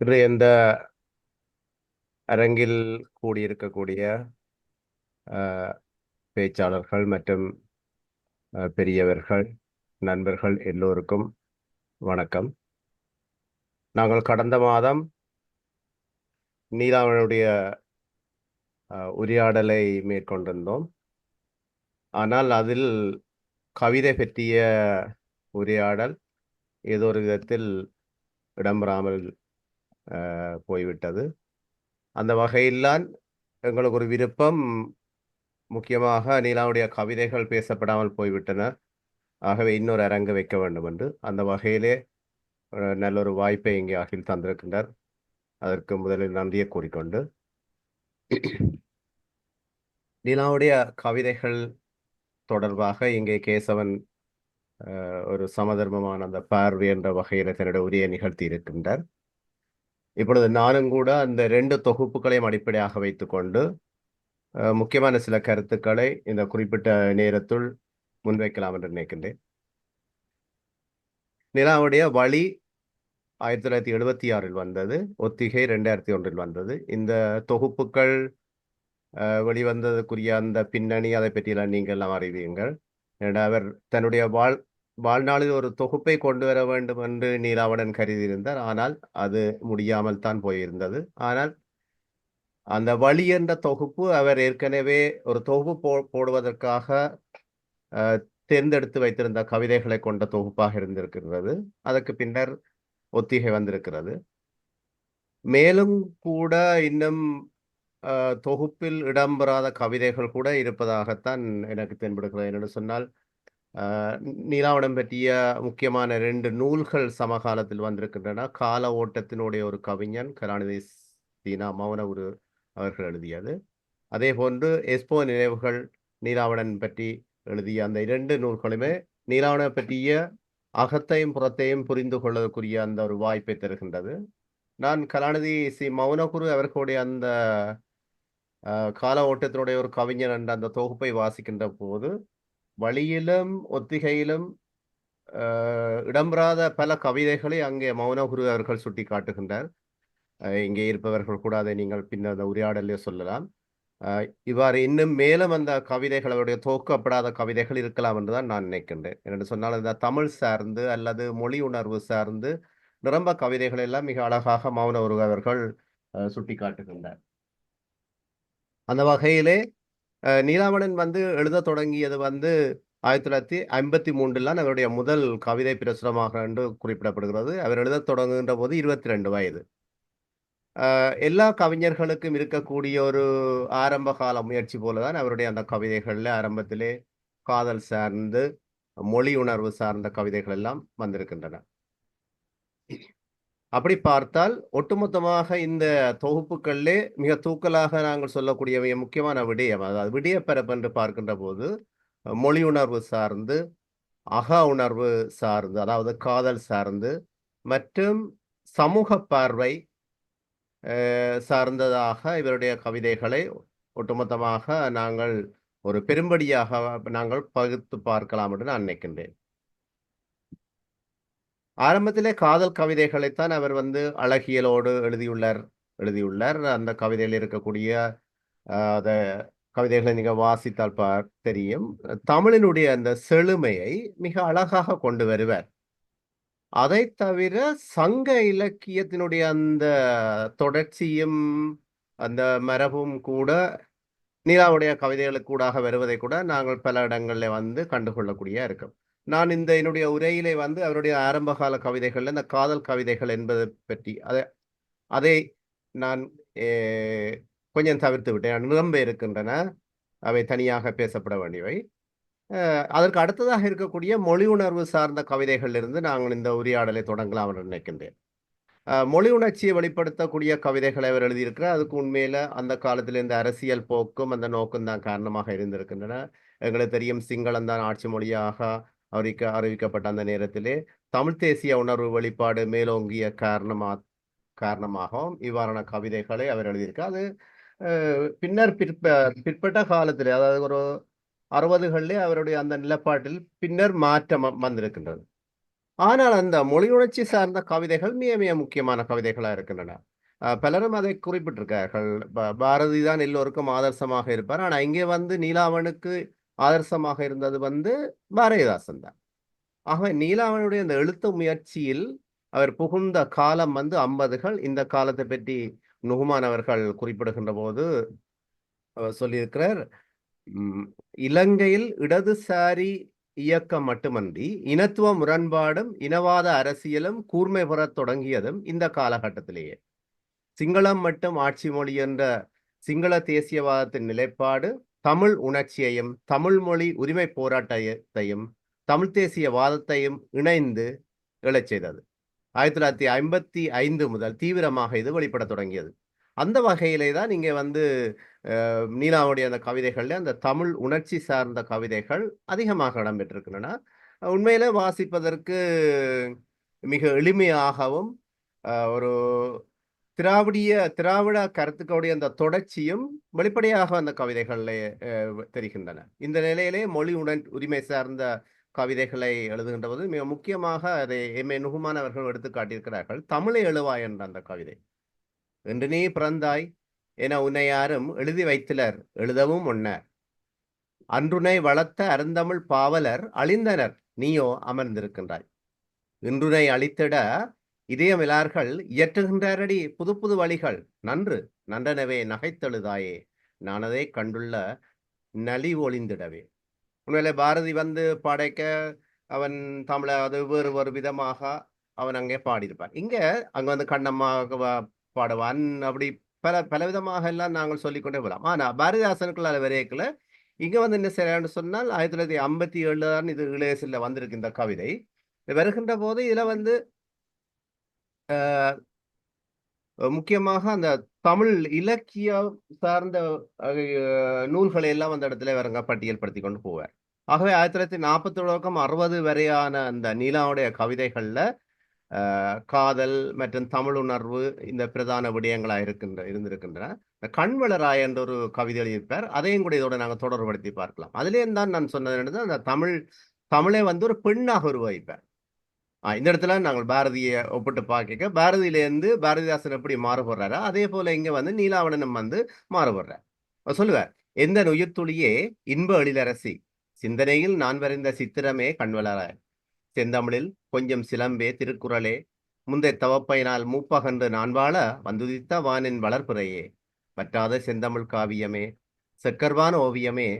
இன்று இந்த அரங்கில் கூடியிருக்கக்கூடிய பேச்சாளர்கள் மற்றும் அஹ், பெரியவர்கள் நண்பர்கள் எல்லோருக்கும் வணக்கம். நாங்கள் கடந்த மாதம் நீலாவனுடைய அஹ், உரையாடலை மேற்கொண்டிருந்தோம். ஆனால் அதில் கவிதை பற்றிய உரையாடல் ஏதோ ஒரு விதத்தில் இடம்பெறாமல் போய்விட்டது. அந்த வகையில்தான் எங்களுக்கு ஒரு விருப்பம். முக்கியமாக நீலாவுடைய கவிதைகள் பேசப்படாமல் போய்விட்டன. ஆகவே இன்னொரு அரங்கு வைக்க வேண்டும் என்று அந்த வகையிலே நல்ல ஒரு வாய்ப்பை இங்கே அகில் தந்திருக்கின்றார். அதற்கு முதலில் நன்றியை கூறிக்கொண்டு. நிலாவுடைய கவிதைகள் தொடர்பாக இங்கே கேசவன் ஒரு சமதர்மமான அந்த பார்வை என்ற வகையில் தன்னுடைய உரையை நிகழ்த்தி இருக்கின்றார். இப்பொழுது நானும் கூட அந்த ரெண்டு தொகுப்புகளையும் அடிப்படையாக வைத்துக்கொண்டு அஹ், முக்கியமான சில கருத்துக்களை இந்த குறிப்பிட்ட நேரத்துள் முன்வைக்கலாம் என்று நினைக்கின்றேன். நிலாவுடைய வழி ஆயிரத்தி தொள்ளாயிரத்தி எழுபத்தி ஆறில் வந்தது ஒத்திகை ரெண்டாயிரத்தி ஒன்றில் வந்தது. இந்த தொகுப்புகள் அஹ், வெளிவந்ததுக்குரிய அந்த பின்னணி அதை பற்றியெல்லாம் நீங்கள் எல்லாம் அறிவியுங்கள் ஏன்னா அவர் தன்னுடைய வாழ் வாழ்நாளில் ஒரு தொகுப்பை கொண்டு வர வேண்டும் என்று நீலாவணன் கருதியிருந்தார். ஆனால் அது முடியாமல் தான் போயிருந்தது. ஆனால் அந்த வழி என்ற தொகுப்பு அவர் ஏற்கனவே ஒரு தொகுப்பு போ போடுவதற்காக அஹ், தேர்ந்தெடுத்து வைத்திருந்த கவிதைகளை கொண்ட தொகுப்பாக இருந்திருக்கிறது அதற்கு பின்னர் ஒத்திகை வந்திருக்கிறது. மேலும் கூட இன்னும் தொகுப்பில் இடம்பெறாத கவிதைகள் கூட இருப்பதாகத்தான் எனக்கு தென்படுகிறது. என்னென்னு சொன்னால் அஹ், பற்றிய முக்கியமான ரெண்டு நூல்கள் சமகாலத்தில் வந்திருக்கின்றன. கால ஓட்டத்தினுடைய ஒரு கவிஞன் கலாநிதி சீனா மௌனகுரு அவர்கள் எழுதியது. அதே போன்று எஸ்போ நினைவுகள் நீலாவணன் பற்றி எழுதிய அந்த இரண்டு நூல்களுமே நீலாவணன் பற்றிய அகத்தையும் புறத்தையும் புரிந்து கொள்வதற்குரிய அந்த ஒரு வாய்ப்பை தருகின்றது. நான் கலாநிதி சி. மௌனகுரு அவர்களுடைய அந்த கால ஓட்டத்தினுடைய ஒரு கவிஞன் என்ற அந்த தொகுப்பை வாசிக்கின்ற போது வழியிலும் ஒத்திகையிலும் இடம்பெறாத பல கவிதைகளை அங்கே மௌனகுரு அவர்கள் சுட்டி காட்டுகின்றார் அஹ், இங்கே இருப்பவர்கள் கூட அதை நீங்கள் பின்னர் அந்த உரையாடலே சொல்லலாம். அஹ், இவ்வாறு இன்னும் மேலும் அந்த கவிதைகள் அவருடைய தோக்கப்படாத கவிதைகள் இருக்கலாம் என்றுதான் நான் நினைக்கின்றேன். என்று சொன்னால் இந்த தமிழ் சார்ந்து அல்லது மொழி உணர்வு சார்ந்து நிரம்ப கவிதைகள் எல்லாம் மிக அழகாக மௌன அவர்கள் அஹ், சுட்டி காட்டுகின்றார் அந்த வகையிலே நீலாவணன் வந்து எழுத தொடங்கியது வந்து ஆயிரத்தி தொள்ளாயிரத்தி ஐம்பத்தி மூன்றில் அவருடைய முதல் கவிதை பிரசுரமாக என்று குறிப்பிடப்படுகிறது. அவர் எழுத தொடங்குகின்ற போது இருபத்தி ரெண்டு வயது எல்லா கவிஞர்களுக்கும் இருக்கக்கூடிய ஒரு ஆரம்ப கால முயற்சி போலதான் அவருடைய அந்த கவிதைகளில் ஆரம்பத்திலே காதல் சார்ந்து மொழி உணர்வு சார்ந்த கவிதைகள் எல்லாம் வந்திருக்கின்றன. அப்படி பார்த்தால் ஒட்டுமொத்தமாக இந்த தொகுப்புகளிலே மிக தூக்கலாக நாங்கள் சொல்லக்கூடிய மிக முக்கியமான விடயம் அதாவது விடயப்பரப்பு என்று பார்க்கின்ற போது மொழி உணர்வு சார்ந்து அக உணர்வு சார்ந்து அதாவது காதல் சார்ந்து மற்றும் சமூக பார்வை சார்ந்ததாக இவருடைய கவிதைகளை ஒட்டுமொத்தமாக நாங்கள் ஒரு பெரும்படியாக நாங்கள் பகுத்து பார்க்கலாம் என்று நான் நினைக்கின்றேன். ஆரம்பத்திலே காதல் கவிதைகளைத்தான் அவர் வந்து அழகியலோடு எழுதியுள்ளார் எழுதியுள்ளார். அந்த கவிதையில் இருக்கக்கூடிய அஹ், அத கவிதைகளை நீங்கள் வாசித்தால் பார் தெரியும். தமிழினுடைய அந்த செழுமையை மிக அழகாக கொண்டு வருவார். அதை தவிர சங்க இலக்கியத்தினுடைய அந்த தொடர்ச்சியும் அந்த மரபும் கூட நீலாவுடைய கவிதைகளுக்கு கூடாக வருவதை கூட நாங்கள் பல இடங்களில் வந்து கண்டுகொள்ளக்கூடிய இருக்கும். நான் இந்த என்னுடைய உரையிலே வந்து அவருடைய ஆரம்பகால கவிதைகள் இந்த காதல் கவிதைகள் என்பதை பற்றி அதை அதை நான் கொஞ்சம் தவிர்த்து விட்டேன். நிரம்ப இருக்கின்றன. அவை தனியாக பேசப்பட வேண்டியவை. அதற்கு அடுத்ததாக இருக்கக்கூடிய மொழி உணர்வு சார்ந்த கவிதைகளிலிருந்து நாங்கள் இந்த உரையாடலை தொடங்கலாம் என்று நினைக்கின்றேன். மொழி உணர்ச்சியை வெளிப்படுத்தக்கூடிய கவிதைகளை அவர் எழுதியிருக்கிறார். அதுக்கு உண்மையில அந்த காலத்தில் இந்த அரசியல் போக்கும் அந்த நோக்கம் தான் காரணமாக இருந்திருக்கின்றன. எங்களுக்கு தெரியும் சிங்களம் தான் ஆட்சி மொழியாக அறிவிக்க அறிவிக்கப்பட்ட அந்த நேரத்திலே தமிழ் தேசிய உணர்வு வெளிப்பாடு மேலோங்கிய காரணமா காரணமாகவும் இவ்வாறான கவிதைகளை அவர் எழுதியிருக்கார் அது அஹ், பின்னர் பிற்ப பிற்பட்ட காலத்திலே அதாவது ஒரு அறுபதுகளிலே அவருடைய அந்த நிலப்பாட்டில் பின்னர் மாற்றம் வந்திருக்கின்றது. ஆனால் அந்த மொழி உணர்ச்சி சார்ந்த கவிதைகள் மிக மிக முக்கியமான கவிதைகளா இருக்கின்றன. அஹ் பலரும் அதை குறிப்பிட்டிருக்கார்கள். பாரதி தான் எல்லோருக்கும் ஆதர்சமாக இருப்பார். ஆனா இங்கே வந்து நீலாவனுக்கு ஆதர்சமாக இருந்தது வந்து பாரதிதாசன் தான். ஆகவே நீலாவனுடைய இந்த எழுத்து முயற்சியில் அவர் புகுந்த காலம் வந்து ஐம்பதுகள். இந்த காலத்தை பற்றி நுகுமான் அவர்கள் குறிப்பிடுகின்ற போது அவர் சொல்லியிருக்கிறார் உம், இலங்கையில் இடதுசாரி இயக்கம் மட்டுமன்றி இனத்துவ முரண்பாடும் இனவாத அரசியலும் கூர்மை பெறத் தொடங்கியதும் இந்த காலகட்டத்திலேயே. சிங்களம் மட்டும் ஆட்சி மொழி என்ற சிங்கள தேசியவாதத்தின் நிலைப்பாடு தமிழ் உணர்ச்சியையும் தமிழ் மொழி உரிமை போராட்டத்தையும் தமிழ் தேசிய வாதத்தையும் இணைந்து எழச் செய்தது. ஆயிரத்தி தொள்ளாயிரத்தி ஐம்பத்தி ஐந்து முதல் தீவிரமாக இது வெளிப்படத் தொடங்கியது. அந்த வகையிலே தான் இங்கே வந்து நீலாவுடைய அந்த கவிதைகளில் அந்த தமிழ் உணர்ச்சி சார்ந்த கவிதைகள் அதிகமாக இடம்பெற்றிருக்கின்றன. உண்மையில் வாசிப்பதற்கு மிக எளிமையாகவும் ஒரு திராவிடிய திராவிட கருத்துக்களுடைய அந்த தொடர்ச்சியும் வெளிப்படையாக அந்த கவிதைகளில் தெரிகின்றன. இந்த நிலையிலே மொழி உடன் உரிமை சார்ந்த கவிதைகளை எழுதுகின்ற போது மிக முக்கியமாக அதை எம். ஏ. நுகுமான் அவர்கள் எடுத்து காட்டியிருக்கிறார்கள். தமிழை எழுவாய் என்ற அந்த கவிதை. என்று நீ பிறந்தாய் என உன்னை யாரும் எழுதி வைத்திலர் எழுதவும் உன்னர் அன்றுனை வளர்த்த அருந்தமிழ் பாவலர் அழிந்தனர் நீயோ அமர்ந்திருக்கின்றாய். இன்றுனை அழித்திட இதயமிலார்கள் இயற்றுகின்றாரடி புது புது வழிகள். நன்று நன்றனவே நகைத்தெழுதாயே. நானதை கண்டுள்ள நலி ஒளிந்திடவே. உண்மையிலே பாரதி வந்து படைக்க அவன் தமிழை அது வேறு ஒரு விதமாக அவன் அங்கே பாடியிருப்பான் இங்கே அங்கே வந்து கண்ணம்மாக பாடுவான். அப்படி பல பல விதமாக எல்லாம் நாங்கள் சொல்லிக்கொண்டே போகலாம். ஆனால் பாரதிதாசனுக்குள்ள அது இங்கே வந்து என்ன செய்யலாம்னு சொன்னால் ஆயிரத்தி தொள்ளாயிரத்தி ஐம்பத்தி ஏழு தான் இது இளையசில் வந்திருக்கு இந்த கவிதை. வருகின்ற போது இதில் வந்து முக்கியமாக அந்த தமிழ் இலக்கியம் சார்ந்த நூல்களை எல்லாம் அந்த இடத்துல இவருங்க பட்டியல்படுத்தி கொண்டு போவார். ஆகவே ஆயிரத்தி தொள்ளாயிரத்தி நாற்பத்தி தொடக்கம் அறுபது வரையான அந்த நீலாவுடைய கவிதைகள்ல காதல் மற்றும் தமிழ் உணர்வு இந்த பிரதான விடயங்களா இருக்கின்ற இருந்திருக்கின்றன. கண்வளராய் என்ற ஒரு கவிதை எழுதியிருப்பார். அதையும் கூட இதோட நாங்கள் தொடர்படுத்தி பார்க்கலாம். அதுலேயும் தான் நான் சொன்னது என்னது அந்த தமிழ் தமிழை வந்து ஒரு பெண்ணாக உருவாய்ப்பார் இந்த இடத்துல நாங்கள் பாரதியை ஒப்பிட்டு பார்க்க பாரதியிலேருந்து பாரதிதாசன் எப்படி மாறுபடுறாரோ அதே போல இங்க வந்து நீலாவணனம் வந்து மாறுபடுறார். சொல்லுவார் எந்த உயிர்த்துளியே இன்ப எழிலரசி சிந்தனையில் நான் வரைந்த சித்திரமே கண்வளராய் செந்தமிழில் கொஞ்சம் சிலம்பே திருக்குறளே முந்தை தவப்பையினால் மூப்பகன்று நான் வாழ வந்துதித்த வானின் வளர்ப்புறையே வற்றாத செந்தமிழ் காவியமே செக்கர்வான ஓவியமே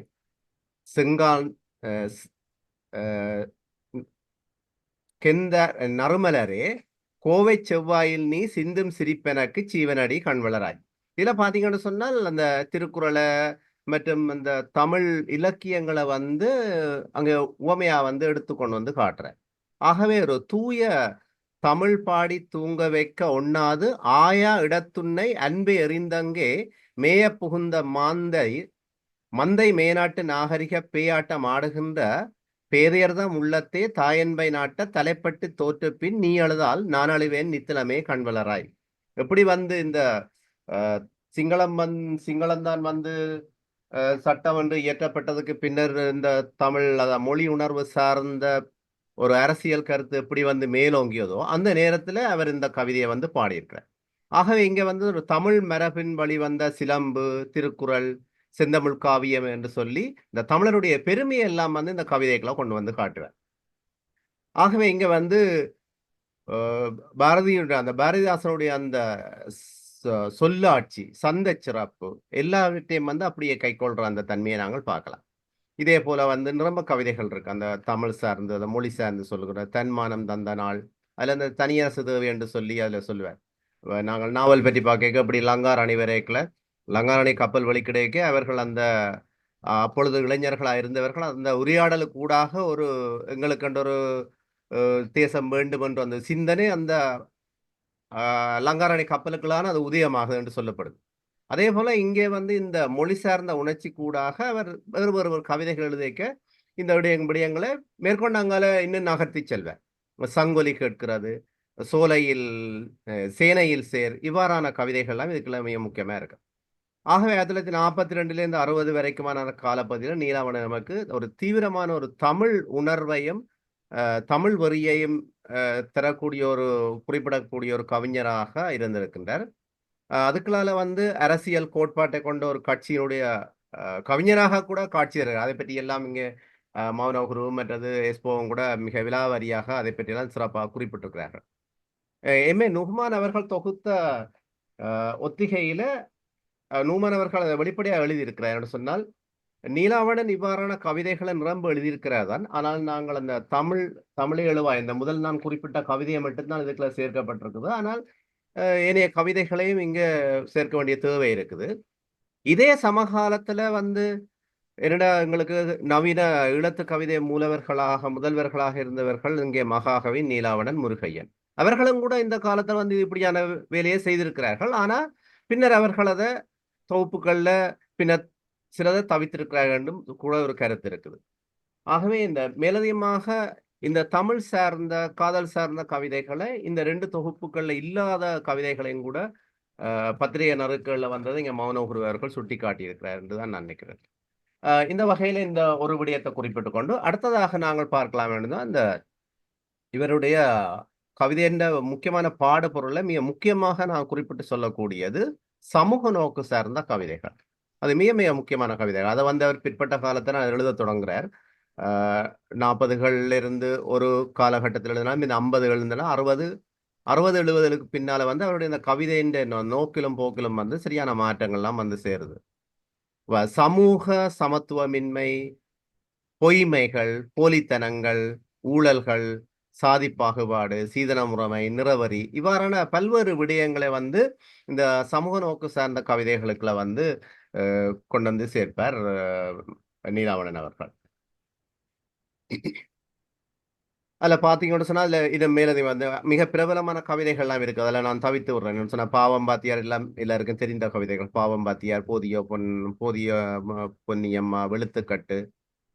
செங்கான் அஹ், கெந்த நறுமலரே கோவை செவ்வாயில் நீ சிந்தும் சிரிப்பெனக்கு சீவனடி கண்வளராய். இதில் பார்த்தீங்கன்னு சொன்னால் அந்த திருக்குறளை மற்றும் அந்த தமிழ் இலக்கியங்களை வந்து அங்கே உவமையா வந்து எடுத்துக்கொண்டு வந்து காட்டுறேன் ஆகவே ஒரு தூய தமிழ் பாடி தூங்க வைக்க ஒண்ணாது ஆயா இடத்துன்னை அன்பை எறிந்தங்கே மேய புகுந்த மாந்தை மந்தை மேனாட்டு நாகரிக பேயாட்டம் ஆடுகின்ற பேதையர்தம் உள்ளத்தே தாயன்பை நாட்ட தலைப்பட்டு தோற்ற பின் நீ அழுதால் நான் அழுவேன் நித்திலமே கண்வளராய். எப்படி வந்து இந்த சிங்களம் வந் சிங்களம்தான் வந்து சட்டம் என்று இயற்றப்பட்டதுக்கு பின்னர் இந்த தமிழ் அத மொழி உணர்வு சார்ந்த ஒரு அரசியல் கருத்து எப்படி வந்து மேலோங்கியதோ அந்த நேரத்துல அவர் இந்த கவிதையை வந்து பாடியிருக்கிறார். ஆகவே இங்க வந்து ஒரு தமிழ் மரபின் வழி வந்த சிலம்பு திருக்குறள் செந்தமிழ் காவியம் என்று சொல்லி இந்த தமிழருடைய பெருமையை எல்லாம் வந்து இந்த கவிதைகளை கொண்டு வந்து காட்டுவேன். ஆகவே இங்க வந்து பாரதியுடைய அந்த பாரதிதாசனுடைய அந்த சொ- சொல்லாட்சி சந்த சிறப்பு எல்லாவற்றையும் வந்து அப்படியே கைக்கொள்ற அந்த தன்மையை நாங்கள் பார்க்கலாம். இதே போல வந்து நிரம்ப கவிதைகள் இருக்கு. அந்த தமிழ் சார்ந்து அந்த மொழி சார்ந்து சொல்லுகிற தன்மானம் தந்த நாள் அதுல அந்த தனியார் தேவை என்று சொல்லி அதுல சொல்லுவார் நாங்கள் நாவல் பற்றி பார்க்க அப்படி லங்கார் அணிவரேக்கில் லங்காரணி கப்பல் வழிக்கிடையே அவர்கள் அந்த அப்பொழுது இளைஞர்களாக இருந்தவர்கள் அந்த உரையாடலுக்கூடாக ஒரு எங்களுக்கென்ற ஒரு தேசம் வேண்டும் என்ற அந்த சிந்தனை அந்த லங்காரணி கப்பலுக்களான கப்பலுக்கெல்லாம் அது உதயமாகுது என்று சொல்லப்படுது. அதே போல இங்கே வந்து இந்த மொழி சார்ந்த உணர்ச்சி கூடாக அவர் வேறு வேறு ஒரு கவிதைகள் எழுதிக்க இந்த விடயங் விடயங்களை மேற்கொண்டு அங்கால இன்னும் நகர்த்தி செல்வார். சங்கொலி கேட்கிறது சோலையில் சேனையில் சேர் இவ்வாறான கவிதைகள்லாம் இதுக்கெல்லாம் மிக முக்கியமாக இருக்கு. ஆகவே ஆயிரத்தி தொள்ளாயிரத்தி நாற்பத்தி ரெண்டுலேருந்து அறுபது வரைக்குமான காலப்பகுதியில் நீலாவணன் நமக்கு ஒரு தீவிரமான ஒரு தமிழ் உணர்வையும் தமிழ் வரியையும் தரக்கூடிய ஒரு குறிப்பிடக்கூடிய ஒரு கவிஞராக இருந்திருக்கின்றார். அதுக்குள்ளால வந்து அரசியல் கோட்பாட்டை கொண்ட ஒரு கட்சியினுடைய கவிஞராக கூட காட்சி தருகிறார் அதை பற்றி எல்லாம் இங்கே அஹ், மௌனகுரு மற்றது எஸ்போவும் கூட மிக விலாவரியாக அதை பற்றியெல்லாம் சிறப்பாக குறிப்பிட்டிருக்கிறார்கள். அஹ், எம் ஏ நுஹ்மான் அவர்கள் தொகுத்த ஒத்திகையில் ஒத்திகையில நூமன் அவர்கள் அதை வெளிப்படையாக எழுதியிருக்கிறார். என்று சொன்னால் நீலாவணன் இவ்வாறான கவிதைகளை நிரம்ப எழுதியிருக்கிறார் தான் ஆனால் நாங்கள் அந்த தமிழ் தமிழை எழுவா. இந்த முதல் நான் குறிப்பிட்ட கவிதையை மட்டும்தான் இதுக்குள்ள சேர்க்கப்பட்டிருக்குது. ஆனால் ஏனைய கவிதைகளையும் இங்க சேர்க்க வேண்டிய தேவை இருக்குது. இதே சமகாலத்துல வந்து என்னடா எங்களுக்கு நவீன இழத்து கவிதை மூலவர்களாக முதல்வர்களாக இருந்தவர்கள் இங்கே மகாகவி நீலாவணன் முருகையன். அவர்களும் கூட இந்த காலத்தில் வந்து இப்படியான வேலையை செய்திருக்கிறார்கள். ஆனா பின்னர் அவர்கள் அதை தொகுப்புகளில் பின்னர் சிலதை தவித்திருக்கிறார்கள் என்றும் கூட ஒரு கருத்து இருக்குது. ஆகவே இந்த மேலதிகமாக இந்த தமிழ் சார்ந்த காதல் சார்ந்த கவிதைகளை இந்த ரெண்டு தொகுப்புகளில் இல்லாத கவிதைகளையும் கூட பத்திரிகை நறுக்களில் வந்ததை இங்கே மௌனகுரு அவர்கள் சுட்டி காட்டியிருக்கிறார் என்று தான் நான் நினைக்கிறேன். இந்த வகையில் இந்த ஒரு விடயத்தை குறிப்பிட்டு கொண்டு அடுத்ததாக நாங்கள் பார்க்கலாம் என்றுதான் இந்த இவருடைய கவிதையின் முக்கியமான பாடுபொருளை மிக முக்கியமாக நான் குறிப்பிட்டு சொல்லக்கூடியது. சமூக நோக்கு சார்ந்த கவிதைகள். அது மிக மிக முக்கியமான கவிதைகள். அதை வந்து அவர் பிற்பட்ட காலத்தில் எழுத தொடங்குறார். நாற்பதுகள்ல இருந்து ஒரு காலகட்டத்தில் எழுதினாலும் இந்த ஐம்பதுகள் இருந்தாலும் அறுபது அறுபது எழுபதுகளுக்கு பின்னால வந்து அவருடைய இந்த கவிதைன்ற நோக்கிலும் போக்கிலும் வந்து சரியான மாற்றங்கள்லாம் வந்து சேருது. வ- சமூக சமத்துவமின்மை பொய்மைகள் போலித்தனங்கள் ஊழல்கள் சாதி பாகுபாடு சீதன முறைமை நிறவரி இவ்வாறான பல்வேறு விடயங்களை வந்து இந்த சமூக நோக்கு சார்ந்த கவிதைகளுக்குள்ள வந்து கொண்டு வந்து சேர்ப்பார் நீலாவணன் அவர்கள். அதில் பார்த்தீங்கன்னு சொன்னால் அதில் இது மேலதி வந்து மிக பிரபலமான கவிதைகள்லாம் இருக்கு. அதில் நான் தவித்து விடுறேன். சொன்னால் பாவம் பாத்தியார் எல்லாம் எல்லாருக்கும் தெரிந்த கவிதைகள். பாவம் பாத்தியார் போதிய பொன் போதிய பொன்னியம்மா வெளுத்துக்கட்டு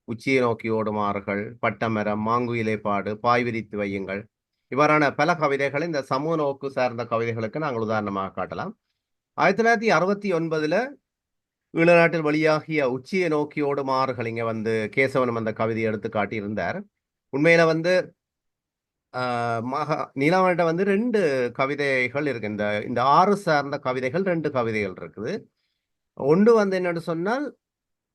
உச்சியை நோக்கி ஓடுமாறுகள் பட்டமரம் மாங்குயிலை பாடு பாய் விரித்து வையுங்கள். இவ்வாறான பல கவிதைகளை இந்த சமூக நோக்கு சார்ந்த கவிதைகளுக்கு நாங்கள் உதாரணமாக காட்டலாம். ஆயிரத்தி தொள்ளாயிரத்தி அறுபத்தி ஒன்பதுல ஈழநாட்டில் வெளியாகிய உச்சியை நோக்கி ஓடுமாறுகள் இங்க வந்து கேசவனும் அந்த கவிதையை எடுத்து காட்டியிருந்தார். உண்மையில வந்து ஆஹ் மகா நீலாவண்ட வந்து ரெண்டு கவிதைகள் இருக்கு. இந்த இந்த ஆறு சார்ந்த கவிதைகள் ரெண்டு கவிதைகள் இருக்குது. ஒன்று வந்து என்னன்னு சொன்னால்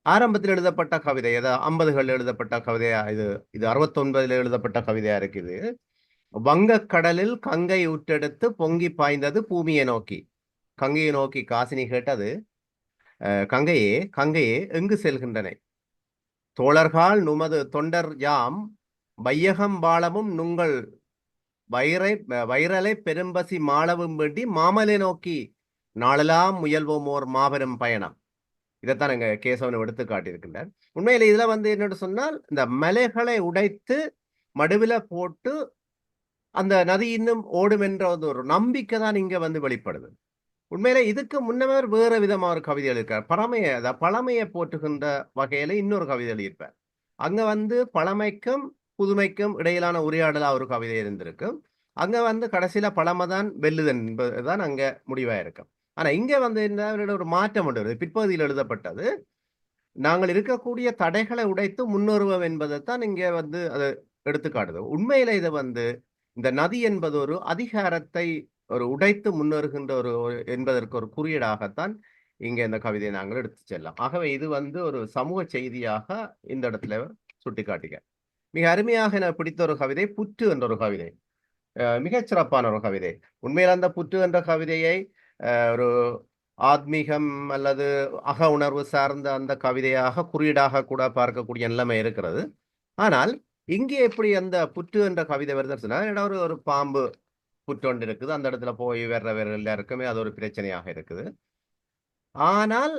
ஆரம்பத்தில் எழுதப்பட்ட கவிதை அதாவது ஐம்பதுகள் எழுதப்பட்ட கவிதையா இது இது அறுபத்தொன்பதுல எழுதப்பட்ட கவிதையா இருக்குது. வங்கக் கடலில் கங்கை உற்றெடுத்து பொங்கி பாய்ந்தது பூமியை நோக்கி. கங்கையை நோக்கி காசினி கேட்டது கங்கையே கங்கையே எங்கு செல்கின்றன? தோழர்கால் நுமது தொண்டர் யாம் வையகம் வாழவும் நுங்கள் வைரை வைரலை பெரும்பசி மாளவும் வேண்டி மாமலை நோக்கி நாளெல்லாம் முயல்வோம் ஓர் மாபெரும் பயணம். இதைத்தான் எங்க கேசவன் எடுத்து காட்டியிருக்கின்றார். உண்மையில இதுல வந்து என்னன்னு சொன்னால் இந்த மலைகளை உடைத்து மடுவில போட்டு அந்த நதி இன்னும் ஓடும் என்ற ஒரு நம்பிக்கை தான் இங்க வந்து வெளிப்படுது. உண்மையில இதுக்கு முன்னவர் வேற விதமா ஒரு கவிதை எழுதியிருக்கார் பழமையை அதாவது பழமையை போற்றுகின்ற வகையில இன்னொரு கவிதை எழுதியிருப்பார். அங்க வந்து பழமைக்கும் புதுமைக்கும் இடையிலான உரையாடலா ஒரு கவிதை இருந்திருக்கு அங்க வந்து கடைசியில பழமை தான் வெல்லுதன் என்பதுதான் அங்க முடிவா இருக்கும் ஆனா இங்க வந்து என்ன அவரோட ஒரு மாற்றம் உண்டு பிற்பகுதியில் எழுதப்பட்டது நாங்கள் இருக்கக்கூடிய தடைகளை உடைத்து முன்னேறுவோம் என்பதைத்தான் இங்க வந்து அது எடுத்துக்காட்டுது. உண்மையில இது வந்து இந்த நதி என்பது ஒரு அதிகாரத்தை ஒரு உடைத்து முன்னேறுகின்ற ஒரு என்பதற்கு ஒரு குறியீடாகத்தான் இங்க இந்த கவிதையை நாங்கள் எடுத்து செல்லலாம். ஆகவே இது வந்து ஒரு சமூக செய்தியாக இந்த இடத்துல சுட்டிக்காட்டுக மிக அருமையாக எனக்கு பிடித்த ஒரு கவிதை புற்று என்ற ஒரு கவிதை. அஹ் மிகச் சிறப்பான ஒரு கவிதை. உண்மையில் அந்த புற்று என்ற கவிதையை ஒரு ஆத்மீகம் அல்லது அக உணர்வு சார்ந்த அந்த கவிதையாக குறியீடாக கூட பார்க்கக்கூடிய நிலைமை இருக்கிறது. ஆனால் இங்கே எப்படி அந்த புற்று என்ற கவிதை வருதுன்னு சொன்னா ஒரு ஒரு பாம்பு புற்று ஒன்று இருக்குது. அந்த இடத்துல போய் வர்ற வேற எல்லாருக்குமே அது ஒரு பிரச்சனையாக இருக்குது. ஆனால்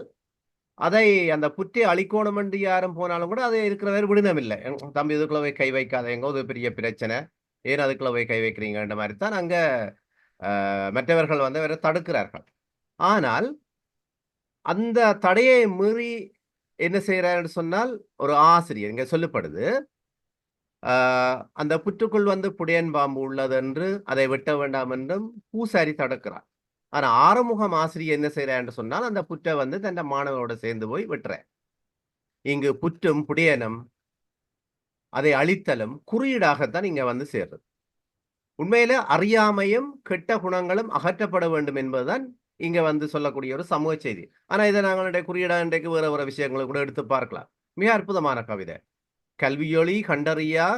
அதை அந்த புற்றை அழிக்கணும் என்று யாரும் போனாலும் கூட அதை இருக்கிற வேறு விடுனமில்லை தம்பி இதுக்குள்ள போய் கை வைக்காத எங்க ஒரு பெரிய பிரச்சனை. ஏன் அதுக்குள்ள போய் கை வைக்கிறீங்கன்ற மாதிரி தான் அங்கே மற்றவர்கள் வந்து அவரை தடுக்கிறார்கள். ஆனால் அந்த தடையை மீறி என்ன செய்யறாருன்னு சொன்னால் ஒரு ஆசிரியர் இங்க சொல்லப்படுது ஆஹ், அந்த புற்றுக்குள் வந்து புடையன் பாம்பு உள்ளது என்று அதை வெட்ட வேண்டாம் என்றும் பூசாரி தடுக்கிறார். ஆனால் ஆறுமுகம் ஆசிரியர் என்ன செய்யறான்னு சொன்னால் அந்த புற்றை வந்து தன் மாணவரோட சேர்ந்து போய் வெட்டுற இங்கு புற்றும் புடையனும் அதை அழித்தலும் குறியீடாகத்தான் இங்க வந்து சேர்றது. உண்மையில அறியாமையும் கெட்ட குணங்களும் அகற்றப்பட வேண்டும் என்பதுதான் இங்க வந்து சொல்லக்கூடிய ஒரு சமூக செய்தி. ஆனா இதை நாங்களுடைய குறியீடா இன்றைக்கு வேற வேற விஷயங்களை கூட எடுத்து பார்க்கலாம். மிக அற்புதமான கவிதை. கல்வியொளி கண்டறியா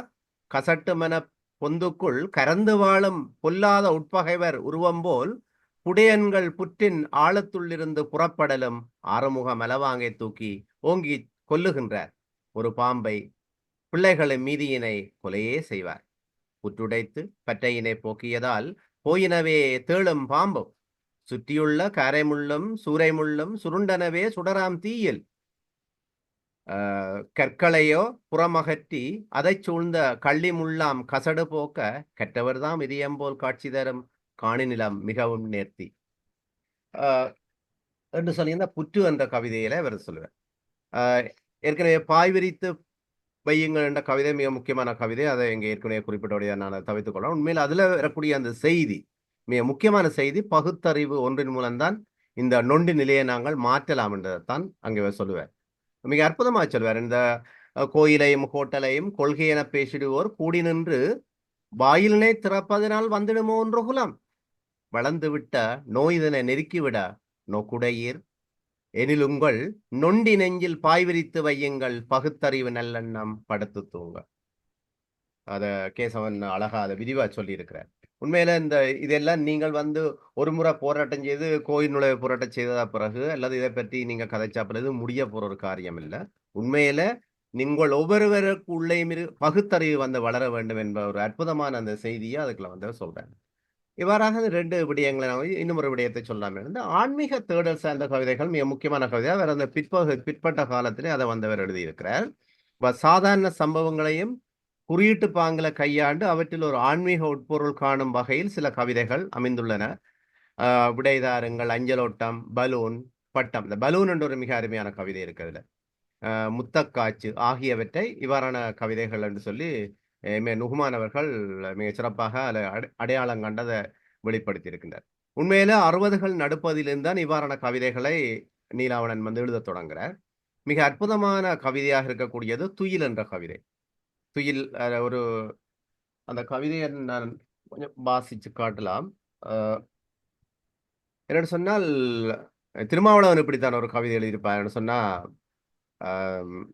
கசட்டுமென பொந்துக்குள் கரந்து வாழும் பொல்லாத உட்பகைவர் உருவம் போல் புடையன்கள் புற்றின் ஆழத்துள்ளிருந்து புறப்படலும் ஆறுமுக மலவாங்கை தூக்கி ஓங்கி கொல்லுகின்றார். ஒரு பாம்பை பிள்ளைகளின் மீதியினை கொலையே செய்வார். புற்றுடைத்து பற்றையினை போக்கியதால் போயினவே தேளும் பாம்பும் சுற்றியுள்ள கரைமுள்ளும் சூறைமுள்ளும் சுருண்டனவே சுடராம் தீயில். ஆஹ் கற்களையோ புறமகற்றி அதைச் சூழ்ந்த கள்ளி முள்ளாம் கசடு போக்க கற்றவர்தாம் இதயம்போல் காட்சி தரும் காணிநிலம் மிகவும் நேர்த்தி. ஆஹ் என்று சொல்லியிருந்த புற்று என்ற கவிதையில இவர் சொல்லுவார். ஆஹ் ஏற்கனவே பாய் விரித்து வையுங்கள் என்ற கவிதை மிக முக்கியமான கவிதை. அதை இங்கே ஏற்கனவே குறிப்பிட்டபடியாக நான் தவித்துக் கொள்ளலாம் உண்மையில் அதுல வரக்கூடிய அந்த செய்தி மிக முக்கியமான செய்தி பகுத்தறிவு ஒன்றின் மூலம்தான் இந்த நொண்டி நிலையை நாங்கள் மாற்றலாம் என்றதைத்தான் அங்கே சொல்லுவார். மிக அற்புதமாக சொல்வார் இந்த கோயிலையும் ஹோட்டலையும் கொள்கை என பேசிடுவோர் கூடி நின்று வாயிலினை திறப்பதனால் வந்துடுமோ ஒன்று குலம். வளர்ந்து விட்ட நோய் இதனை நெருக்கிவிட நோக்குடையீர். எனில் உங்கள் நொண்டி நெஞ்சில் பாய் விரித்து வையுங்கள் பகுத்தறிவு நல்லெண்ணம் படுத்து தூங்க. அத கேசவன் அழகா அதை விரிவா சொல்லியிருக்கிறார். உண்மையில இந்த இதெல்லாம் நீங்கள் வந்து ஒரு முறை போராட்டம் செய்து கோயில் நுழைவு போராட்டம் செய்ததா பிறகு அல்லது இதை பற்றி நீங்க கதைச்சா பிறகு முடிய போற ஒரு காரியம் இல்லை. உண்மையில நீங்கள் ஒவ்வொருவருக்கு உள்ளே பகுத்தறிவு வந்து வளர வேண்டும் என்ப ஒரு அற்புதமான அந்த செய்தியை அதுக்குள்ள வந்து சொல்றேன் இவ்வாறாக இந்த ரெண்டு விடயங்களை நான் இன்னும் ஒரு விடயத்தை சொல்லாம இருந்து ஆன்மீக தேடல் சார்ந்த கவிதைகள் மிக முக்கியமான கவிதை அவர் அந்த பிற்பகு பிற்பட்ட காலத்திலே அதை வந்தவர் எழுதியிருக்கிறார். வ- சாதாரண சம்பவங்களையும் குறியீட்டு பாங்கில கையாண்டு அவற்றில் ஒரு ஆன்மீக உட்பொருள் காணும் வகையில் சில கவிதைகள் அமைந்துள்ளன. விடைதாருங்கள் அஞ்சலோட்டம் பலூன் பட்டம். இந்த பலூன் என்ற ஒரு மிக அருமையான கவிதை இருக்கிறதுல முத்தக்காச்சு ஆகியவற்றை இவ்வாறான கவிதைகள் என்று சொல்லி மே நுகுமான் அவர்கள் மிக சிறப்பாக அதில் அடையாளம் கண்டதை வெளிப்படுத்தியிருக்கின்றார். உண்மையில அறுபதுகள் நடுப்பதிலிருந்து தான் நிவாரண கவிதைகளை நீலாவணன் வந்து எழுதத் தொடங்குறார். மிக அற்புதமான கவிதையாக இருக்கக்கூடியது துயில் என்ற கவிதை. துயில் ஒரு அந்த கவிதையை நான் கொஞ்சம் வாசிச்சு காட்டலாம். என்னென்னு சொன்னால் திருமாவளவன் இப்படித்தான் ஒரு கவிதை எழுதியிருப்பார். என்ன சொன்னால்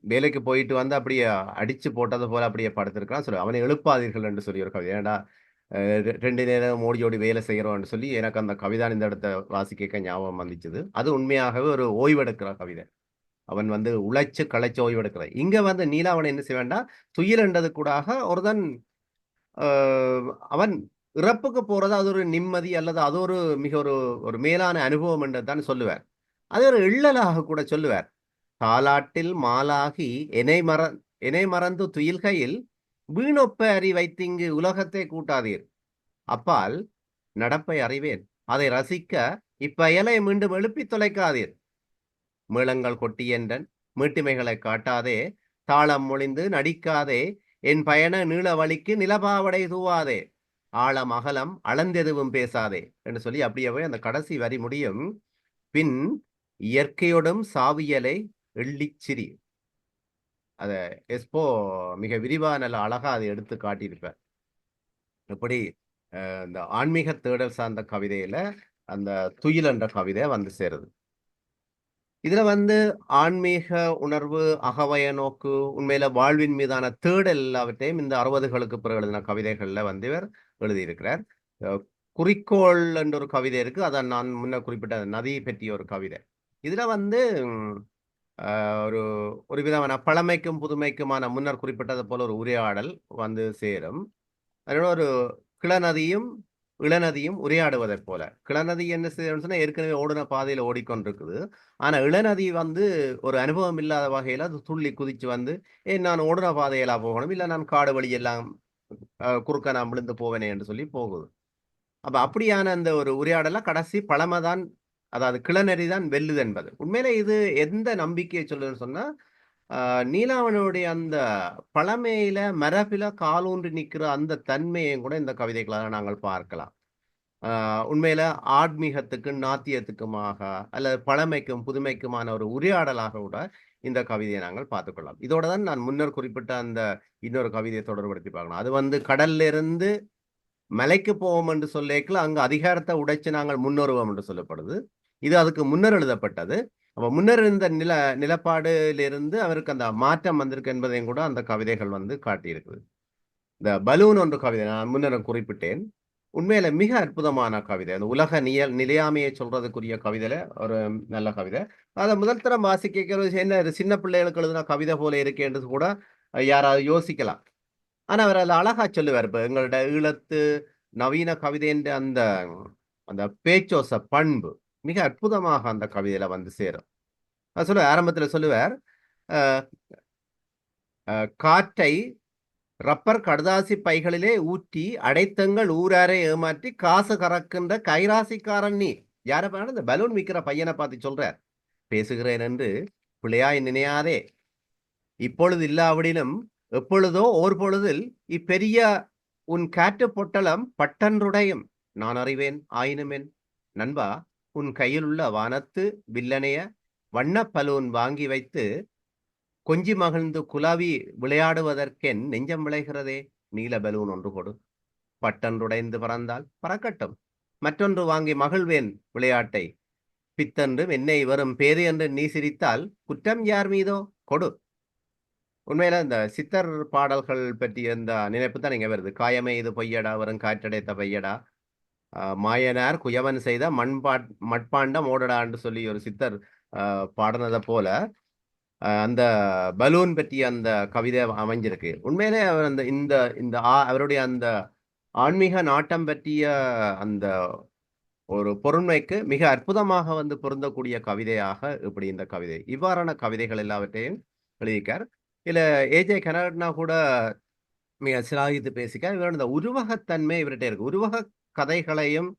வேலைக்கு போயிட்டு வந்து அப்படியே அடிச்சு போட்டது போல அப்படியே படுத்திருக்கலாம். சொல்லி அவனை எழுப்பாதீர்கள் என்று சொல்லி ஒரு கவிதை. ஏன்னா ரெ- ரெண்டு நேரம் ஓடி ஓடி வேலை செய்கிறோம்னு சொல்லி எனக்கு அந்த கவிதான் இந்த இடத்த வாசிக்க ஞாபகம் வந்துச்சுது. அது உண்மையாகவே ஒரு ஓய்வெடுக்கிற கவிதை. அவன் வந்து உழைச்சு களைச்சு ஓய்வெடுக்கிறான். இங்க வந்து நீலாவன் என்ன செய்ய வேண்டாம் துயிலண்டது கூடாக ஒருதன் அவன் இறப்புக்கு போறது அது ஒரு நிம்மதி அல்லது அது ஒரு மிக ஒரு ஒரு மேலான அனுபவம் என்று தான் சொல்லுவார். அது ஒரு இள்ளலாக கூட சொல்லுவார். தாலாட்டில் மாலாகி எனை மற எனை மறந்து துயில்கையில் வீணொப்ப அறி வைத்திங்கு உலகத்தை கூட்டாதீர். அப்பால் நடப்பை அறிவேன். அதை ரசிக்க இப்பயலை மீண்டும் எழுப்பி தொலைக்காதீர். மேளங்கள் கொட்டியன்றன் மீட்டுமைகளை காட்டாதே. தாளம் மொழிந்து நடிக்காதே. என் பயண நீள வழிக்கு நிலபாவடை தூவாதே. ஆழம் அகலம் அளந்தெதுவும் பேசாதே. என்று சொல்லி அப்படியே அந்த கடைசி வரி முடியும். பின் இயற்கையோடும் சாவியலை எள்ளிச் சிரி அத எஸ்போ மிக விரிவாக நல்ல அழகா அதை எடுத்து காட்டியிருப்பார். இப்படி அஹ், இந்த ஆன்மீக தேடல் சார்ந்த கவிதையில அந்த துயில் என்ற கவிதை வந்து சேருது. இதுல வந்து ஆன்மீக உணர்வு அகவய நோக்கு உண்மையில வாழ்வின் மீதான தேடல் எல்லாவற்றையும் இந்த அறுபதுகளுக்கு பிறகு எழுதின கவிதைகள்ல வந்து இவர் எழுதியிருக்கிறார். குறிக்கோள் என்ற ஒரு கவிதை இருக்கு. அதான் நான் முன்ன குறிப்பிட்ட நதியை நதி பற்றிய ஒரு கவிதை. இதுல வந்து ஒரு ஒரு விதமான பழமைக்கும் புதுமைக்குமான முன்னர் குறிப்பிட்டது போல ஒரு உரையாடல் வந்து சேரும். அதனோட ஒரு கிளநதியும் இளநதியும் உரையாடுவதைப் போல. கிளநதி என்ன செய்யணும்னு சொன்னா ஏற்கனவே ஓடின பாதையில ஓடிக்கொண்டிருக்குது. ஆனா இளநதி வந்து ஒரு அனுபவம் இல்லாத வகையில அது துள்ளி குதிச்சு வந்து ஏ நான் ஓடின பாதையெல்லாம் போகணும்? இல்ல நான் காடு வழியெல்லாம் குறுக்க நான் விழுந்து போவேனே என்று சொல்லி போகுது. அப்ப அப்படியான அந்த ஒரு உரையாடல கடைசி பழமை தான் அதாவது கிளநெறி தான் வெல்லுது என்பது. உண்மையில இது எந்த நம்பிக்கையை சொல்லுன்னு சொன்னா நீலாவனுடைய அந்த பழமையில மரபில காலூன்றி நிற்கிற அந்த தன்மையையும் கூட இந்த கவிதைகளாக நாங்கள் பார்க்கலாம். உண்மையில ஆத்மீகத்துக்கும் நாத்தியத்துக்குமாக அல்லது பழமைக்கும் புதுமைக்குமான ஒரு உரையாடலாக கூட இந்த கவிதையை நாங்கள் பார்த்துக்கொள்ளலாம். இதோட தான் நான் முன்னர் குறிப்பிட்ட அந்த இன்னொரு கவிதையை தொடர்படுத்தி பார்க்கணும். அது வந்து கடல்ல இருந்து மலைக்கு போவோம் என்று சொல்லிக்கல அங்கு அதிகாரத்தை உடைச்சு நாங்கள் முன்னோருவோம் என்று சொல்லப்படுது. இது அதுக்கு முன்னர் எழுதப்பட்டது. அப்ப முன்னர் இருந்த நில நிலப்பாடிலிருந்து அவருக்கு அந்த மாற்றம் வந்திருக்கு என்பதையும் கூட அந்த கவிதைகள் வந்து காட்டியிருக்குது. இந்த பலூன் ஒன்று கவிதை நான் முன்னர் குறிப்பிட்டேன். உண்மையில மிக அற்புதமான கவிதை. அந்த உலக நியல் நிலையாமையை சொல்றதுக்குரிய கவிதையில ஒரு நல்ல கவிதை. அதை முதல் தரம் வாசிக்க என்ன சின்ன பிள்ளைகளுக்கு எழுதுன கவிதை போல இருக்கேன்றது கூட யாராவது யோசிக்கலாம். ஆனா அவர் அதில் அழகா சொல்லுவார். இப்ப எங்களோட ஈழத்து நவீன கவிதைன்ற அந்த அந்த பேச்சோச பண்பு. மிக அற்புதமாக அந்த கவிதையில வந்து சேரும். சொல்லு சொல்ல ஆரம்பத்துல சொல்லுவார் காற்றை ரப்பர் கடுதாசி பைகளிலே ஊற்றி அடைத்தங்கள் ஊராரை ஏமாற்றி காசு கறக்கின்ற கைராசிக்காரன் நீ. யாரை பாரு இந்த பலூன் விற்கிற பையனை பார்த்து சொல்றார். பேசுகிறேன் என்று பிள்ளையாய் நினையாதே. இப்பொழுது இல்லாவிடினும் எப்பொழுதோ ஓர் பொழுதில் இப்பெரிய உன் காற்று பொட்டலம் பட்டன்றுடையும். நான் அறிவேன் ஆயினுமென் நண்பா உன் கையிலுள்ள வானத்து வில்லனைய வண்ணப் பலூன் வாங்கி வைத்து கொஞ்சி மகிழ்ந்து குலாவி விளையாடுவதற்கென் நெஞ்சம் விளைகிறதே? நீல பலூன் ஒன்று கொடு பட்டன்றுடைந்து பறந்தால் பறக்கட்டும். மற்றொன்று வாங்கி மகிழ்வேன் விளையாட்டை. பித்தன்று என்னை வரும் பேது என்று நீ சிரித்தால் குற்றம் யார் மீதோ? கொடு உண்மையில இந்த சித்தர் பாடல்கள் பற்றிய இந்த நினைப்பு தான் இங்க வருது. காயமே இது பொய்யடா வரும் காற்றடைத்த பையடா மாயனார் குயவன் செய்த மண்பாட் மட்பாண்டம் ஓடடான்னு சொல்லி ஒரு சித்தர் ஆஹ் பாடினதை போல அந்த பலூன் பற்றிய அந்த கவிதை அமைஞ்சிருக்கு. உண்மையிலே அவர் அந்த இந்த இந்த அவருடைய அந்த ஆன்மீக நாட்டம் பற்றிய அந்த ஒரு பொருண்மைக்கு மிக அற்புதமாக வந்து பொருந்தக்கூடிய கவிதையாக இப்படி இந்த கவிதை. இவ்வாறான கவிதைகள் எல்லாவற்றையும் எழுதியிருக்கார். இல்ல ஏஜே கனடனா கூட மிக சிலாகித்து பேசிக்கார் இவரோட இந்த உருவகத்தன்மை இவர்கிட்ட இருக்கு. உருவக கதைகளையும்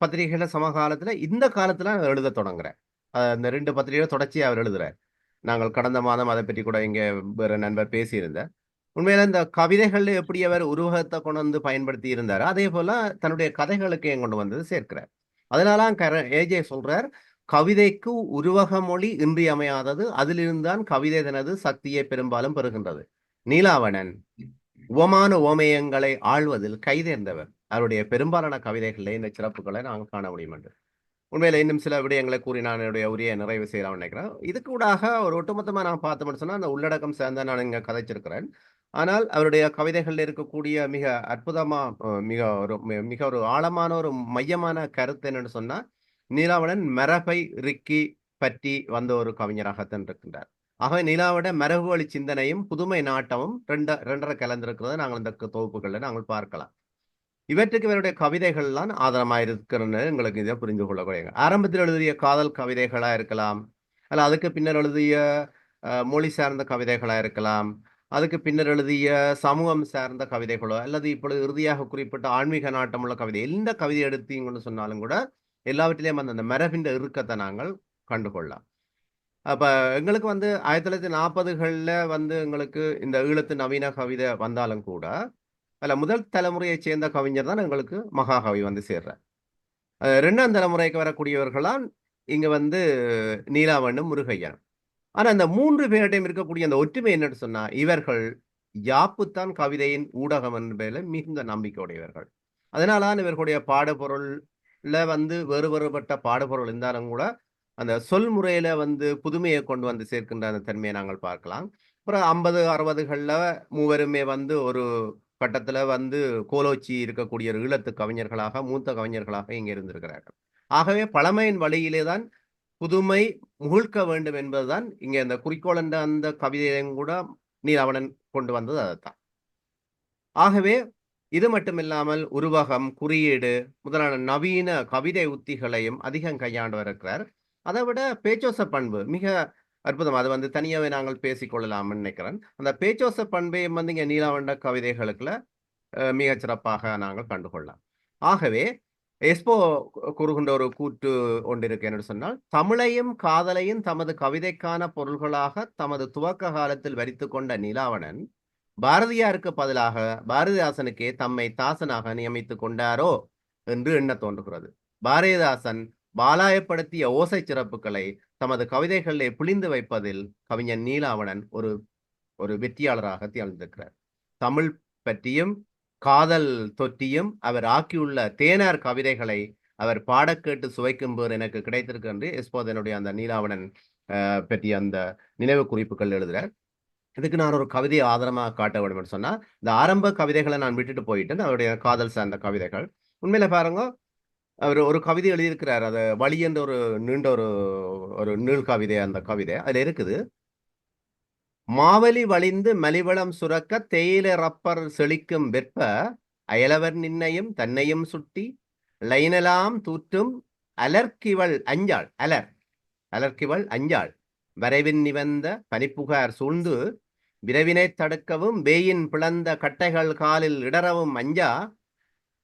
பத்திரிகைகள சமகாலத்துல இந்த காலத்துல எழுத தொடங்குறேன் அந்த இந்த ரெண்டு பத்திரிகைகளை தொடர்ச்சியா அவர் எழுதுறார். நாங்கள் கடந்த மாதம் அதை பற்றி கூட இங்க வேறு நண்பர் பேசியிருந்தார். உண்மையில இந்த கவிதைகள்ல எப்படி அவர் உருவகத்தை கொண்டு வந்து பயன்படுத்தி இருந்தாரோ அதே போல தன்னுடைய கதைகளுக்கு கொண்டு வந்தது சேர்க்கிறார். அதனால கர ஏஜே சொல்றார் கவிதைக்கு உருவக மொழி இன்றியமையாதது அதிலிருந்தான் கவிதை தனது சக்தியை பெரும்பாலும் பெறுகின்றது. நீலாவணன் உவமான ஓமயங்களை ஆள்வதில் கைதேர்ந்தவர் அவருடைய பெரும்பாலான கவிதைகளில் இந்த சிறப்புகளை நாங்கள் காண முடியும் என்று உண்மையில் இன்னும் சில விடயங்களை கூறி நான் என்னுடைய உரிய நிறைவு செய்யலாம்னு நினைக்கிறேன். இது கூடாக ஒரு ஒட்டுமொத்தமாக நான் பார்த்தோம்னு சொன்னால் அந்த உள்ளடக்கம் சேர்ந்த நான் இங்கே கதைச்சிருக்கிறேன். ஆனால் அவருடைய கவிதைகளில் இருக்கக்கூடிய மிக அற்புதமாக மிக ஒரு மிக ஒரு ஆழமான ஒரு மையமான கருத்து என்னன்னு சொன்னால் நீலாவணன் மரபை ரிக்கி பற்றி வந்த ஒரு கவிஞராகத்தான் இருக்கின்றார். ஆகவே நிலாவோட மரபு வழி சிந்தனையும் புதுமை நாட்டமும் ரெண்ட ரெண்டரை கலந்திருக்கிறத நாங்கள் இந்த தொகுப்புகளில் நாங்கள் பார்க்கலாம். இவற்றுக்கு இவருடைய கவிதைகள்லாம் ஆதாரமாக இருக்கிறன்னு எங்களுக்கு இதை புரிந்து கொள்ளக்கூடிய ஆரம்பத்தில் எழுதிய காதல் கவிதைகளாக இருக்கலாம். அல்ல அதுக்கு பின்னர் எழுதிய மொழி சார்ந்த கவிதைகளாக இருக்கலாம். அதுக்கு பின்னர் எழுதிய சமூகம் சார்ந்த கவிதைகளோ அல்லது இப்பொழுது இறுதியாக குறிப்பிட்ட ஆன்மீக நாட்டமுள்ள கவிதை எந்த கவிதை எடுத்தீங்கன்னு சொன்னாலும் கூட எல்லாவற்றிலையும் அந்த அந்த மரபின் இறுக்கத்தை நாங்கள் கண்டுகொள்ளலாம். அப்போ எங்களுக்கு வந்து ஆயிரத்தி தொள்ளாயிரத்தி நாற்பதுகளில் வந்து எங்களுக்கு இந்த ஈழத்து நவீன கவிதை வந்தாலும் கூட அதில் முதல் தலைமுறையைச் சேர்ந்த கவிஞர் தான் எங்களுக்கு மகாகவி வந்து சேர்றார். ரெண்டாம் தலைமுறைக்கு வரக்கூடியவர்களாம் இங்கே வந்து நீலாவண்ணும் முருகையன். ஆனால் அந்த மூன்று பேரிடையும் இருக்கக்கூடிய அந்த ஒற்றுமை என்னன்னு சொன்னால் இவர்கள் யாப்புத்தான் கவிதையின் ஊடகம் என்பதில் மிகுந்த நம்பிக்கையுடையவர்கள். அதனால தான் இவர்களுடைய பாடுபொருள்ல வந்து வேறு வேறுபட்ட பாடுபொருள் இருந்தாலும் கூட அந்த சொல் முறையில வந்து புதுமையை கொண்டு வந்து சேர்க்கின்ற அந்த தன்மையை நாங்கள் பார்க்கலாம். அப்புறம் ஐம்பது அறுபதுகளில் மூவருமே வந்து ஒரு கட்டத்தில் வந்து கோலோச்சி இருக்கக்கூடிய ஈழத்து கவிஞர்களாக மூத்த கவிஞர்களாக இங்கே இருந்திருக்கிறார்கள். ஆகவே பழமையின் வழியிலே தான் புதுமை முகிழ்க்க வேண்டும் என்பதுதான் இங்கே அந்த குறிக்கோள் என்ற அந்த கவிதையும் கூட நீலாவணன் கொண்டு வந்தது அதைத்தான் ஆகவே இது மட்டுமில்லாமல் உருவகம் குறியீடு முதலான நவீன கவிதை உத்திகளையும் அதிகம் கையாண்டு வருகிறார் அதை விட பேச்சோச பண்பு மிக அற்புதம். அது வந்து தனியாகவே நாங்கள் பேசிக்கொள்ளலாம்னு நினைக்கிறேன். அந்த பேச்சோச பண்பையும் வந்து இங்கே நீலாவண்ட கவிதைகளுக்குள்ள மிகச்சிறப்பாக சிறப்பாக நாங்கள் கண்டுகொள்ளலாம். ஆகவே எஸ்போ கூறுகின்ற ஒரு கூற்று ஒன்று இருக்கு என்று சொன்னால் தமிழையும் காதலையும் தமது கவிதைக்கான பொருள்களாக தமது துவக்க காலத்தில் வரித்து கொண்ட நிலாவணன் பாரதியாருக்கு பதிலாக பாரதிதாசனுக்கே தம்மை தாசனாக நியமித்து கொண்டாரோ என்று எண்ண தோன்றுகிறது. பாரதிதாசன் பாலாயப்படுத்திய ஓசை சிறப்புகளை தமது கவிதைகளை புளிந்து வைப்பதில் கவிஞன் நீலாவணன் ஒரு ஒரு வெற்றியாளராக திகழ்ந்திருக்கிறார். தமிழ் பற்றியும் காதல் தொற்றியும் அவர் ஆக்கியுள்ள தேனார் கவிதைகளை அவர் பாடக்கேட்டு சுவைக்கும் போது எனக்கு கிடைத்திருக்கு என்று எஸ்போதனுடைய அந்த நீலாவணன் பற்றிய அந்த நினைவு குறிப்புகள் எழுதுகிறார் இதுக்கு நான் ஒரு கவிதையை ஆதாரமாக காட்ட வேண்டும் சொன்னால் இந்த ஆரம்ப கவிதைகளை நான் விட்டுட்டு போயிட்டேன். அவருடைய காதல் சார்ந்த கவிதைகள். உண்மையில பாருங்க அவர் ஒரு கவிதை எழுதியிருக்கிறார். அது வழி என்ற ஒரு நீண்ட ஒரு ஒரு நீள் கவிதை அந்த கவிதை. அதுல இருக்குது மாவலி வழிந்து மலிவளம் சுரக்க தேயிலை ரப்பர் செழிக்கும் வெப்ப அயலவர் நின்னையும் தன்னையும் சுட்டி லைனலாம் தூற்றும் அலர்கிவள் அஞ்சாள். அலர் அலர்கிவள் அஞ்சாள். வரைவின் நிவந்த பனிப்புகார் சூழ்ந்து விரைவினை தடுக்கவும் வேயின் பிளந்த கட்டைகள் காலில் இடரவும் அஞ்சா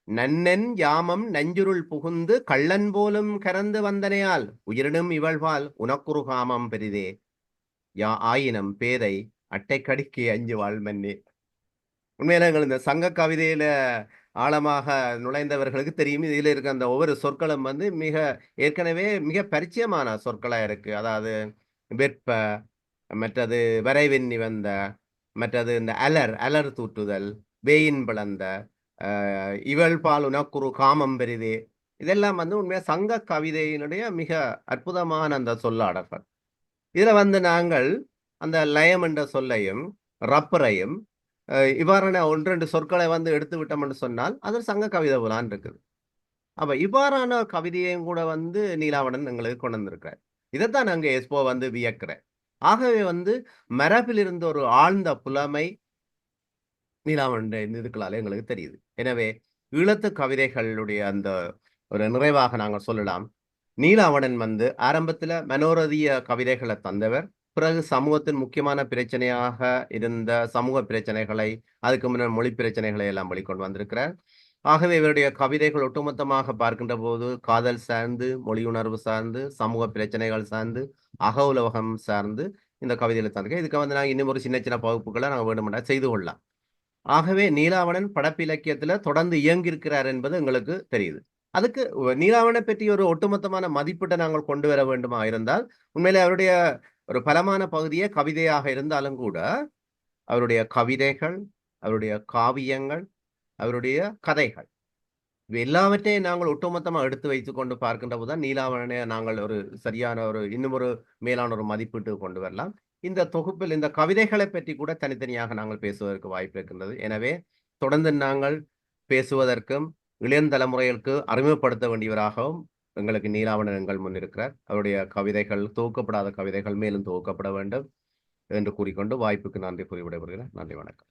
நன்னென் யாமம் நஞ்சுருள் புகுந்து கள்ளன் போலும் கரந்து வந்தனையால் உயிரினும் இவள்பால் உனக்குரு காமம் பெரிதே. யா ஆயினம் பேதை அட்டை கடிக்கு அஞ்சு வாழ்மன்னே உண்மையில எங்கள் இந்த சங்க கவிதையில ஆழமாக நுழைந்தவர்களுக்கு தெரியும். இதில் இருக்க அந்த ஒவ்வொரு சொற்களும் வந்து மிக ஏற்கனவே மிக பரிச்சயமான சொற்களா இருக்கு. அதாவது வெப்ப மற்றது வரைவின் நிவந்த மற்றது இந்த அலர் அலர் தூற்றுதல் வேயின் பிளந்த இவள் பால் உனக்குரு காமம் பெரிதே. இதெல்லாம் வந்து உண்மையா சங்க கவிதையினுடைய மிக அற்புதமான அந்த சொல்லாடல்கள். இதுல வந்து நாங்கள் அந்த லயம் என்ற சொல்லையும் ரப்பரையும் இவ்வாறான ஒன்று ரெண்டு சொற்களை வந்து எடுத்து விட்டோம்னு சொன்னால் அது சங்க கவிதை போலான் இருக்குது. அப்ப இவ்வாறான கவிதையும் கூட வந்து நீலாவணன் எங்களுக்கு கொண்டு வந்திருக்கிறார். இதைத்தான் நாங்கள் எஸ்போ வந்து வியக்கிறேன் ஆகவே வந்து மரபிலிருந்து ஒரு ஆழ்ந்த புலமை நீலாவணன் இந்த எங்களுக்கு தெரியுது. எனவே ஈழத்து கவிதைகளுடைய அந்த ஒரு நிறைவாக நாங்கள் சொல்லலாம். நீலாவணன் வந்து ஆரம்பத்துல மனோரதிய கவிதைகளை தந்தவர். பிறகு சமூகத்தின் முக்கியமான பிரச்சனையாக இருந்த சமூக பிரச்சனைகளை அதுக்கு முன்னர் மொழி பிரச்சனைகளை எல்லாம் வெளிக்கொண்டு வந்திருக்கிறார். ஆகவே இவருடைய கவிதைகள் ஒட்டுமொத்தமாக பார்க்கின்ற போது காதல் சார்ந்து மொழி உணர்வு சார்ந்து சமூக பிரச்சனைகள் சார்ந்து அக உலகம் சார்ந்து இந்த கவிதைகளை தந்திருக்கேன் இதுக்கு வந்து நாங்கள் இன்னும் ஒரு சின்ன சின்ன பகுப்புகளை நாங்கள் வேண்டுமென்றால் செய்து கொள்ளலாம். ஆகவே நீலாவணன் படப்பிலக்கியத்துல தொடர்ந்து இயங்கியிருக்கிறார் என்பது எங்களுக்கு தெரியுது. அதுக்கு நீலாவணை பற்றி ஒரு ஒட்டுமொத்தமான மதிப்பீட்டை நாங்கள் கொண்டு வர வேண்டுமா இருந்தால் உண்மையிலே அவருடைய ஒரு பலமான பகுதியே கவிதையாக இருந்தாலும் கூட அவருடைய கவிதைகள் அவருடைய காவியங்கள் அவருடைய கதைகள் இவை எல்லாவற்றையும் நாங்கள் ஒட்டுமொத்தமாக எடுத்து வைத்துக் கொண்டு பார்க்கின்ற போதுதான் நீலாவணனை நாங்கள் ஒரு சரியான ஒரு இன்னும் ஒரு மேலான ஒரு மதிப்பீட்டு கொண்டு வரலாம். இந்த தொகுப்பில் இந்த கவிதைகளை பற்றி கூட தனித்தனியாக நாங்கள் பேசுவதற்கு வாய்ப்பு இருக்கின்றது. எனவே தொடர்ந்து நாங்கள் பேசுவதற்கும் இளையந்தலைமுறைகளுக்கு அறிமுகப்படுத்த வேண்டியவராகவும் எங்களுக்கு நீலாவணன் எங்கள் முன்னிருக்கிறார் அவருடைய கவிதைகள் தொகுக்கப்படாத கவிதைகள் மேலும் தொகுக்கப்பட வேண்டும் என்று கூறிக்கொண்டு வாய்ப்புக்கு நன்றி கூறி விடைபெறுகிறேன். நன்றி வணக்கம்.